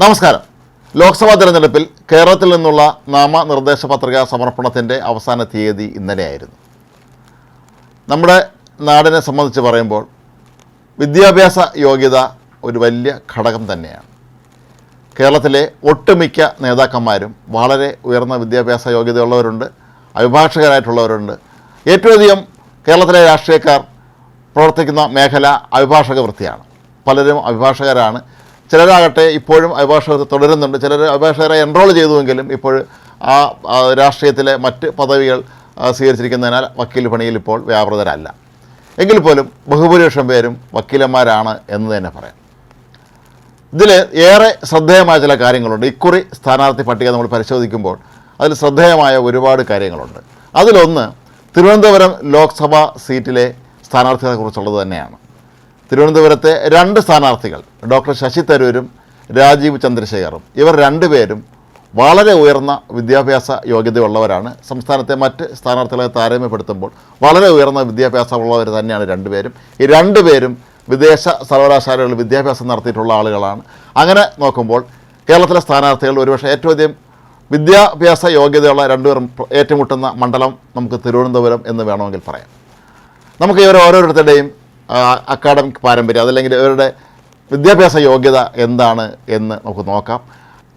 നമസ്കാരം. ലോക്സഭാ തെരഞ്ഞെടുപ്പിൽ കേരളത്തിൽ നിന്നുള്ള നാമനിർദ്ദേശ പത്രിക സമർപ്പണത്തിന്റെ അവസാന തീയതി ഇന്നലെയായിരുന്നു. നമ്മുടെ നാടിനെ സംബന്ധിച്ച് പറയുമ്പോൾ വിദ്യാഭ്യാസ യോഗ്യത ഒരു വലിയ ഘടകം തന്നെയാണ്. കേരളത്തിലെ ഒട്ടുമിക്ക നേതാക്കന്മാരും വളരെ ഉയർന്ന വിദ്യാഭ്യാസ യോഗ്യതയുള്ളവരുണ്ട് അഭിഭാഷകരായിട്ടുള്ളവരുണ്ട്. ഏറ്റവും അധികം കേരളത്തിലെ രാഷ്ട്രീയക്കാർ പ്രവർത്തിക്കുന്ന മേഖല അഭിഭാഷക വൃത്തിയാണ് പലരും അഭിഭാഷകരാണ്. ചിലരാകട്ടെ ഇപ്പോഴും അഭിഭാഷകർ തുടരുന്നുണ്ട്. ചിലർ അഭിഭാഷകരെ എൻറോൾ ചെയ്തുവെങ്കിലും ഇപ്പോൾ ആ രാഷ്ട്രീയത്തിലെ മറ്റ് പദവികൾ സ്വീകരിച്ചിരിക്കുന്നതിനാൽ വക്കീൽ പണിയിൽ ഇപ്പോൾ വ്യാപൃതരല്ല. എങ്കിൽ പോലും ബഹുഭൂരിപക്ഷം പേരും വക്കീലന്മാരാണ് എന്ന് തന്നെ പറയാം. ഇതിൽ ഏറെ ശ്രദ്ധേയമായ ചില കാര്യങ്ങളുണ്ട്. ഇക്കുറി സ്ഥാനാർത്ഥി പട്ടിക നമ്മൾ പരിശോധിക്കുമ്പോൾ അതിൽ ശ്രദ്ധേയമായ ഒരുപാട് കാര്യങ്ങളുണ്ട്. അതിലൊന്ന് തിരുവനന്തപുരം ലോക്സഭാ സീറ്റിലെ സ്ഥാനാർത്ഥികളെക്കുറിച്ചുള്ളത് തന്നെയാണ്. തിരുവനന്തപുരത്തെ രണ്ട് സ്ഥാനാർത്ഥികൾ ഡോക്ടർ ശശി തരൂരും രാജീവ് ചന്ദ്രശേഖറും. ഇവർ രണ്ടുപേരും വളരെ ഉയർന്ന വിദ്യാഭ്യാസ യോഗ്യതയുള്ളവരാണ്. സംസ്ഥാനത്തെ മറ്റ് സ്ഥാനാർത്ഥികളെ താരതമ്യപ്പെടുത്തുമ്പോൾ വളരെ ഉയർന്ന വിദ്യാഭ്യാസമുള്ളവർ തന്നെയാണ് രണ്ടുപേരും. ഈ രണ്ടുപേരും വിദേശ സർവകലാശാലകളിൽ വിദ്യാഭ്യാസം നടത്തിയിട്ടുള്ള ആളുകളാണ്. അങ്ങനെ നോക്കുമ്പോൾ കേരളത്തിലെ സ്ഥാനാർത്ഥികൾ ഒരുപക്ഷെ ഏറ്റവും അധികം വിദ്യാഭ്യാസ യോഗ്യതയുള്ള രണ്ടുപേരും ഏറ്റുമുട്ടുന്ന മണ്ഡലം നമുക്ക് തിരുവനന്തപുരം എന്ന് വേണമെങ്കിൽ പറയാം. നമുക്ക് ഇവർ ഓരോരുത്തരുടെയും അക്കാഡമിക് പാരമ്പര്യം അതല്ലെങ്കിൽ ഇവരുടെ വിദ്യാഭ്യാസ യോഗ്യത എന്താണ് എന്ന് നമുക്ക് നോക്കാം.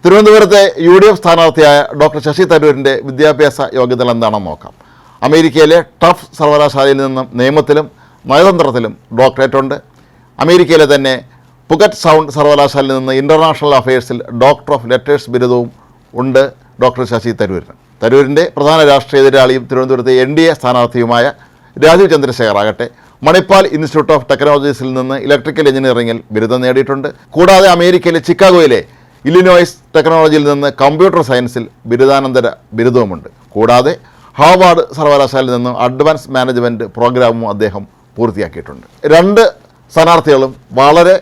തിരുവനന്തപുരത്തെ യു ഡി എഫ് സ്ഥാനാർത്ഥിയായ ഡോക്ടർ ശശി തരൂരിന്റെ വിദ്യാഭ്യാസ യോഗ്യത എന്താണെന്ന് നോക്കാം. അമേരിക്കയിലെ ടഫ് സർവകലാശാലയിൽ നിന്നും നിയമത്തിലും നയതന്ത്രത്തിലും ഡോക്ടറേറ്റ് ഉണ്ട്. അമേരിക്കയിലെ തന്നെ പുഗറ്റ് സൗണ്ട് സർവകലാശാലയിൽ നിന്ന് ഇന്റർനാഷണൽ അഫയേഴ്സിൽ ഡോക്ടർ ഓഫ് ലെറ്റേഴ്സ് ബിരുദവും ഉണ്ട് ഡോക്ടർ ശശി തരൂരിന്. തരൂരിന്റെ പ്രധാന രാഷ്ട്രീയ എതിരാളിയും തിരുവനന്തപുരത്തെ എൻ ഡി എ സ്ഥാനാർത്ഥിയുമായ രാജീവ് ചന്ദ്രശേഖർ ആകട്ടെ. മണിപ്പാൽ ഇൻസ്റ്റിറ്റ്യൂട്ട് ഓഫ് ടെക്നോളജീസിൽ നിന്ന് ഇലക്ട്രിക്കൽ എഞ്ചിനീയറിംഗിൽ ബിരുദം നേടിയിട്ടുണ്ട്. കൂടാതെ അമേരിക്കയിലെ ചിക്കാഗോയിലെ ഇല്ലിനോയ്സ് ടെക്നോളജിയിൽ നിന്ന് കമ്പ്യൂട്ടർ സയൻസിൽ ബിരുദാനന്തര ബിരുദവുമുണ്ട്. കൂടാതെ ഹാർവാർഡ് സർവകലാശാലയിൽ നിന്ന് അഡ്വാൻസ് മാനേജ്മെന്റ് പ്രോഗ്രാമും അദ്ദേഹം പൂർത്തിയാക്കിയിട്ടുണ്ട്. രണ്ട് സ്ഥാനാർത്ഥികളും വളരെ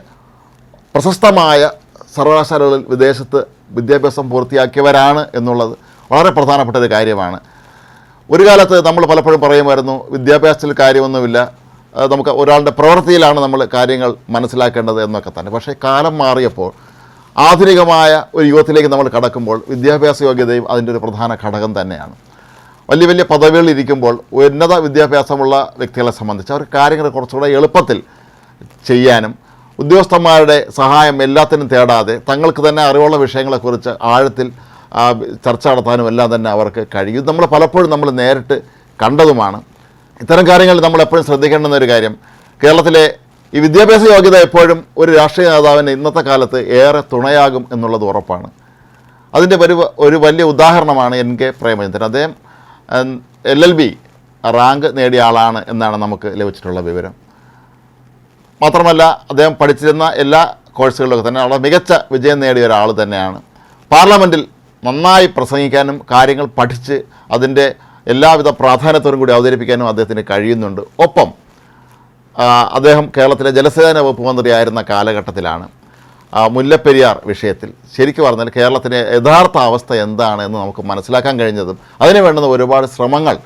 പ്രശസ്തമായ സർവകലാശാലകളിൽ വിദേശത്ത് വിദ്യാഭ്യാസം പൂർത്തിയാക്കിയവരാണ് എന്നുള്ളത് വളരെ പ്രധാനപ്പെട്ട ഒരു കാര്യമാണ്. ഒരു കാലത്ത് നമ്മൾ പലപ്പോഴും പറയുമായിരുന്നു വിദ്യാഭ്യാസത്തിൽ കാര്യമൊന്നുമില്ല നമുക്ക് ഒരാളുടെ പ്രവൃത്തിയിലാണ് നമ്മൾ കാര്യങ്ങൾ മനസ്സിലാക്കേണ്ടത് എന്നൊക്കെ തന്നെ. പക്ഷേ കാലം മാറിയപ്പോൾ ആധുനികമായ ഒരു യുഗത്തിലേക്ക് നമ്മൾ കടക്കുമ്പോൾ വിദ്യാഭ്യാസ യോഗ്യതയും അതിന്റെ ഒരു പ്രധാന ഘടകം തന്നെയാണ്. വലിയ വലിയ പദവികളിൽ ഇരിക്കുമ്പോൾ ഉന്നത വിദ്യാഭ്യാസമുള്ള വ്യക്തികളെ സംബന്ധിച്ച് അവർ കാര്യങ്ങൾ കുറച്ചുകൂടെ എളുപ്പത്തിൽ ചെയ്യാനും ഉദ്യോഗസ്ഥന്മാരുടെ സഹായം എല്ലാത്തിനും തേടാതെ തങ്ങൾക്ക് തന്നെ അറിവുള്ള വിഷയങ്ങളെക്കുറിച്ച് ആഴത്തിൽ ചർച്ച നടത്താനും എല്ലാം തന്നെ അവർക്ക് കഴിയും. നമ്മൾ പലപ്പോഴും നമ്മൾ നേരിട്ട് കണ്ടതുമാണ്. ഇത്തരം കാര്യങ്ങൾ നമ്മൾ എപ്പോഴും ശ്രദ്ധിക്കേണ്ടുന്ന ഒരു കാര്യം കേരളത്തിലെ ഈ വിദ്യാഭ്യാസ യോഗ്യത എപ്പോഴും ഒരു രാഷ്ട്രീയ നേതാവിന് ഇന്നത്തെ കാലത്ത് ഏറെ തുണയാകും എന്നുള്ളത് ഉറപ്പാണ്. അതിന്റെ ഒരു ഒരു വലിയ ഉദാഹരണമാണ് എൻ കെ പ്രേമചന്ദ്രൻ. അദ്ദേഹം എൽ എൽ ബി റാങ്ക് നേടിയ ആളാണ് എന്നാണ് നമുക്ക് ലഭിച്ചിട്ടുള്ള വിവരം. മാത്രമല്ല അദ്ദേഹം പഠിച്ചിരുന്ന എല്ലാ കോഴ്സുകളിലൊക്കെ തന്നെ വളരെ മികച്ച വിജയം നേടിയ ഒരാൾ തന്നെയാണ്. പാർലമെന്റിൽ നന്നായി പ്രസംഗിക്കാനും കാര്യങ്ങൾ പഠിച്ച് അതിന്റെ എല്ലാവിധ പ്രാധാന്യത്തോടും കൂടി അവതരിപ്പിക്കാനും അദ്ദേഹത്തിന് കഴിയുന്നുണ്ട്. ഒപ്പം അദ്ദേഹം കേരളത്തിലെ ജലസേചന വകുപ്പ് മന്ത്രിയായിരുന്ന കാലഘട്ടത്തിലാണ്. മുല്ലപ്പെരിയാർ വിഷയത്തിൽ ശരിക്കും പറഞ്ഞാൽ കേരളത്തിന്റെ യഥാർത്ഥ അവസ്ഥ എന്താണ് എന്ന് നമുക്ക് മനസ്സിലാക്കാൻ കഴിഞ്ഞതും അതിന് വേണ്ടുന്ന ഒരുപാട് ശ്രമങ്ങൾ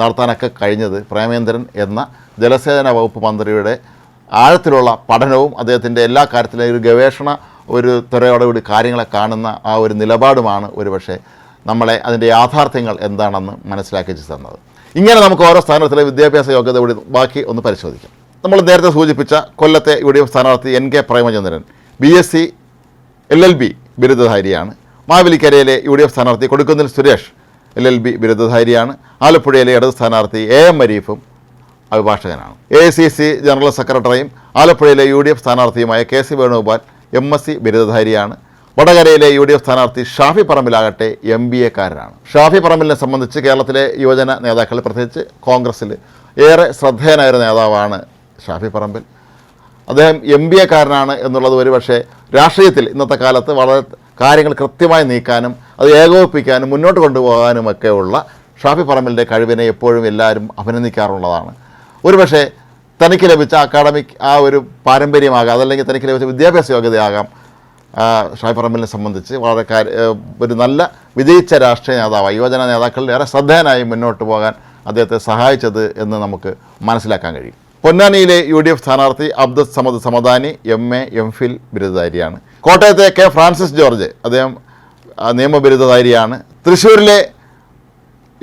നടത്താനൊക്കെ കഴിഞ്ഞത് പ്രേമേന്ദ്രൻ എന്ന ജലസേചന വകുപ്പ് മന്ത്രിയുടെ ആഴത്തിലുള്ള പഠനവും അദ്ദേഹത്തിന്റെ എല്ലാ കാര്യത്തിലും ഒരു ഗവേഷണ ഒരു ത്വരയോടുകൂടി കാര്യങ്ങളെ കാണുന്ന ആ ഒരു നിലപാടുമാണ് ഒരുപക്ഷെ നമ്മളെ അതിന്റെ യാഥാർത്ഥ്യങ്ങൾ എന്താണെന്ന് മനസ്സിലാക്കിച്ച് തന്നത്. ഇങ്ങനെ നമുക്ക് ഓരോ സ്ഥാനാർത്ഥിയിലെ വിദ്യാഭ്യാസ യോഗ്യത കൂടി ബാക്കി ഒന്ന് പരിശോധിക്കാം. നമ്മൾ നേരത്തെ സൂചിപ്പിച്ച കൊല്ലത്തെ യു ഡി എഫ് സ്ഥാനാർത്ഥി N K Premachandran B S C L L B ബിരുദധാരിയാണ്. മാവേലിക്കരയിലെ യു ഡി എഫ് സ്ഥാനാർത്ഥി Kodikunnil Suresh L L B ബിരുദധാരിയാണ്. ആലപ്പുഴയിലെ ഇടത് സ്ഥാനാർത്ഥി എ എം മരീഫും അഭിഭാഷകനാണ്. എ സി സി ജനറൽ സെക്രട്ടറിയും ആലപ്പുഴയിലെ U D F സ്ഥാനാർത്ഥിയുമായ K C Venugopal M S C ബിരുദധാരിയാണ്. വടകരയിലെ യു ഡി എഫ് സ്ഥാനാർത്ഥി ഷാഫി പറമ്പിലാകട്ടെ എം ബി എക്കാരനാണ് ഷാഫി പറമ്പിലിനെ സംബന്ധിച്ച് കേരളത്തിലെ യുവജന നേതാക്കൾ പ്രത്യേകിച്ച് കോൺഗ്രസ്സിൽ ഏറെ ശ്രദ്ധേയനായ ഒരു നേതാവാണ് ഷാഫി പറമ്പിൽ. അദ്ദേഹം എം ബി എക്കാരനാണ് എന്നുള്ളത് ഒരുപക്ഷെ രാഷ്ട്രീയത്തിൽ ഇന്നത്തെ കാലത്ത് വളരെ കാര്യങ്ങൾ കൃത്യമായി നീക്കാനും അത് ഏകോപിപ്പിക്കാനും മുന്നോട്ട് കൊണ്ടുപോകാനുമൊക്കെ ഉള്ള ഷാഫി പറമ്പിലിന്റെ കഴിവിനെ എപ്പോഴും എല്ലാവരും അഭിനന്ദിക്കാറുള്ളതാണ്. ഒരുപക്ഷെ തനിക്ക് ലഭിച്ച അക്കാഡമിക് ആ ഒരു പാരമ്പര്യമാകാം അതല്ലെങ്കിൽ തനിക്ക് ലഭിച്ച വിദ്യാഭ്യാസ യോഗ്യതയാകാം ഷാഫി പറമ്പലിനെ സംബന്ധിച്ച് വളരെ ഒരു നല്ല വിജയിച്ച രാഷ്ട്രീയ നേതാവ് യുവജന നേതാക്കളിൽ ഏറെ ശ്രദ്ധേയനായി മുന്നോട്ട് പോകാൻ അദ്ദേഹത്തെ സഹായിച്ചത് എന്ന് നമുക്ക് മനസ്സിലാക്കാൻ കഴിയും. പൊന്നാനിയിലെ യു ഡി എഫ് സ്ഥാനാർത്ഥി Abdul Samad Samadani M A M Phil ബിരുദധാരിയാണ്. കോട്ടയത്തെ കെ ഫ്രാൻസിസ് ജോർജ് അദ്ദേഹം നിയമബിരുദധാരിയാണ്. തൃശ്ശൂരിലെ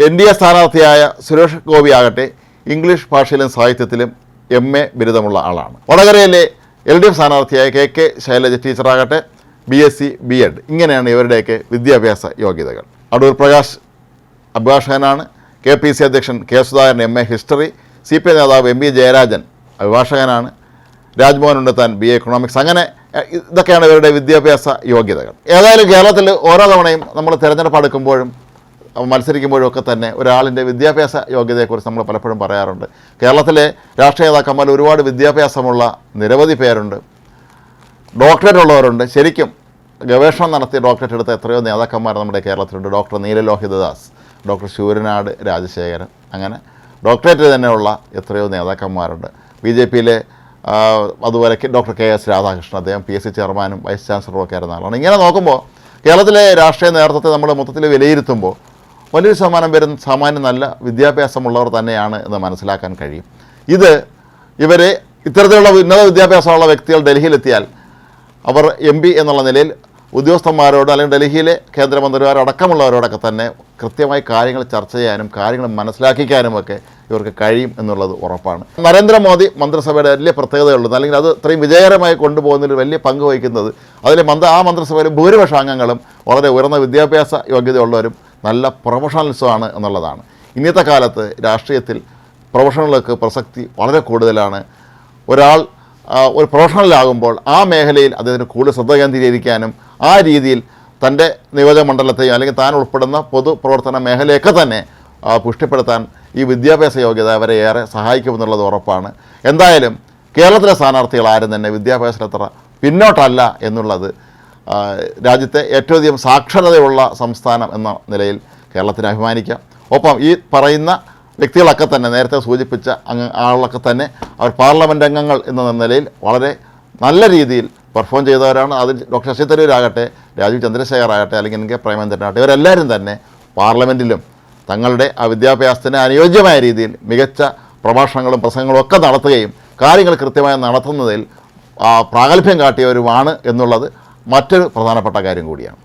എൻ ഡി എ സ്ഥാനാർത്ഥിയായ സുരേഷ് ഗോപി ആകട്ടെ ഇംഗ്ലീഷ് ഭാഷയിലും സാഹിത്യത്തിലും എം എ ബിരുദമുള്ള ആളാണ്. വടകരയിലെ എൽ ഡി എഫ് സ്ഥാനാർത്ഥിയായ K K Shailaja ടീച്ചറാകട്ടെ B S C B ed ഇങ്ങനെയാണ് ഇവരുടെയൊക്കെ വിദ്യാഭ്യാസ യോഗ്യതകൾ. അടൂർ പ്രകാശ് അഭിഭാഷകനാണ്. കെ പി സി അധ്യക്ഷൻ K Sudhakaran M A history. C P I നേതാവ് M V Jayarajan അഭിഭാഷകനാണ്. Rajmohan Unnithan B A economics അങ്ങനെ ഇതൊക്കെയാണ് ഇവരുടെ വിദ്യാഭ്യാസ യോഗ്യതകൾ. ഏതായാലും കേരളത്തിൽ ഓരോ തവണയും നമ്മൾ തിരഞ്ഞെടുപ്പ് അടുക്കുമ്പോഴും മത്സരിക്കുമ്പോഴും ഒക്കെ തന്നെ ഒരാളിന്റെ വിദ്യാഭ്യാസ യോഗ്യതയെക്കുറിച്ച് നമ്മൾ പലപ്പോഴും പറയാറുണ്ട്. കേരളത്തിലെ രാഷ്ട്രീയ നേതാക്കന്മാർ ഒരുപാട് വിദ്യാഭ്യാസമുള്ള നിരവധി പേരുണ്ട്. ഡോക്ടറേറ്റ് ഉള്ളവരുണ്ട് ശരിക്കും ഗവേഷണം നടത്തി ഡോക്ടറേറ്റ് എടുത്ത എത്രയോ നേതാക്കന്മാർ നമ്മുടെ കേരളത്തിലുണ്ട്. ഡോക്ടർ നീലലോഹിതദാസ് ഡോക്ടർ ശൂരനാട് രാജശേഖരൻ അങ്ങനെ ഡോക്ടറേറ്റ് തന്നെയുള്ള എത്രയോ നേതാക്കന്മാരുണ്ട്. ബി ജെ പിയിലെ അതുപോലെ ഡോക്ടർ കെ എസ് രാധാകൃഷ്ണൻ അദ്ദേഹം പി എസ് സി ചെയർമാനും വൈസ് ചാൻസലറും ഒക്കെ ആയിരുന്ന ആളാണ്. ഇങ്ങനെ നോക്കുമ്പോൾ കേരളത്തിലെ രാഷ്ട്രീയ നേതൃത്വത്തെ നമ്മൾ മൊത്തത്തിൽ വിലയിരുത്തുമ്പോൾ വലിയൊരു ശതമാനം പേരും സാമാന്യം നല്ല വിദ്യാഭ്യാസമുള്ളവർ തന്നെയാണ് എന്ന് മനസ്സിലാക്കാൻ കഴിയും. ഇത് ഇവരെ ഇത്തരത്തിലുള്ള ഉന്നത വിദ്യാഭ്യാസമുള്ള വ്യക്തികൾ ഡൽഹിയിലെത്തിയാൽ അവർ എം പി എന്നുള്ള നിലയിൽ ഉദ്യോഗസ്ഥന്മാരോട് അല്ലെങ്കിൽ ഡൽഹിയിലെ കേന്ദ്രമന്ത്രിമാരടക്കമുള്ളവരോടൊക്കെ തന്നെ കൃത്യമായി കാര്യങ്ങൾ ചർച്ച ചെയ്യാനും കാര്യങ്ങൾ മനസ്സിലാക്കിക്കാനും ഒക്കെ ഇവർക്ക് കഴിയും എന്നുള്ളത് ഉറപ്പാണ്. നരേന്ദ്രമോദി മന്ത്രിസഭയുടെ വലിയ പ്രത്യേകതയുള്ളത് അല്ലെങ്കിൽ അത് ഇത്രയും വിജയകരമായി കൊണ്ടുപോകുന്നതിൽ വലിയ പങ്ക് വഹിക്കുന്നത് അതിലെ മന്ത്ര ആ മന്ത്രിസഭയിലെ ഭൂരിപക്ഷ അംഗങ്ങളും വളരെ ഉയർന്ന വിദ്യാഭ്യാസ യോഗ്യതയുള്ളവരും നല്ല പ്രൊഫഷണൽസുമാണ് എന്നുള്ളതാണ്. ഇന്നത്തെ കാലത്ത് രാഷ്ട്രീയത്തിൽ പ്രൊഫഷണലുകൾക്ക് പ്രസക്തി വളരെ കൂടുതലാണ്. ഒരാൾ ഒരു പ്രൊഫഷണലാകുമ്പോൾ ആ മേഖലയിൽ അദ്ദേഹത്തിന് കൂടുതൽ ശ്രദ്ധ കേന്ദ്രീകരിക്കാനും ആ രീതിയിൽ തന്റെ നിയോജക മണ്ഡലത്തെയും അല്ലെങ്കിൽ താൻ ഉൾപ്പെടുന്ന പൊതുപ്രവർത്തന മേഖലയൊക്കെ തന്നെ പുഷ്ടിപ്പെടുത്താൻ ഈ വിദ്യാഭ്യാസ യോഗ്യത അവരെ ഏറെ സഹായിക്കുമെന്നുള്ളത് ഉറപ്പാണ്. എന്തായാലും കേരളത്തിലെ സ്ഥാനാർത്ഥികൾ ആരും തന്നെ വിദ്യാഭ്യാസത്തിലത്ര പിന്നോട്ടല്ല എന്നുള്ളത് രാജ്യത്തെ ഏറ്റവും അധികം സാക്ഷരതയുള്ള സംസ്ഥാനം എന്ന നിലയിൽ കേരളത്തിന് അഭിമാനിക്കാം. ഒപ്പം ഈ പറയുന്ന വ്യക്തികളൊക്കെ തന്നെ നേരത്തെ സൂചിപ്പിച്ച അംഗ ആളൊക്കെ തന്നെ അവർ പാർലമെന്റ് അംഗങ്ങൾ എന്ന നിലയിൽ വളരെ നല്ല രീതിയിൽ പെർഫോം ചെയ്തവരാണ്. അതിൽ ഡോക്ടർ ശശി തരൂരാകട്ടെ രാജീവ് ചന്ദ്രശേഖർ ആകട്ടെ അല്ലെങ്കിൽ എൻ കെ പ്രേമചന്ദ്രനാകട്ടെ ഇവരെല്ലാവരും തന്നെ പാർലമെന്റിലും തങ്ങളുടെ ആ വിദ്യാഭ്യാസത്തിന് അനുയോജ്യമായ രീതിയിൽ മികച്ച പ്രഭാഷണങ്ങളും പ്രസംഗങ്ങളും ഒക്കെ നടത്തുകയും കാര്യങ്ങൾ കൃത്യമായി നടത്തുന്നതിൽ പ്രാഗൽഭ്യം കാട്ടിയവരുമാണ് എന്നുള്ളത് മറ്റൊരു പ്രധാനപ്പെട്ട കാര്യം കൂടിയാണ്.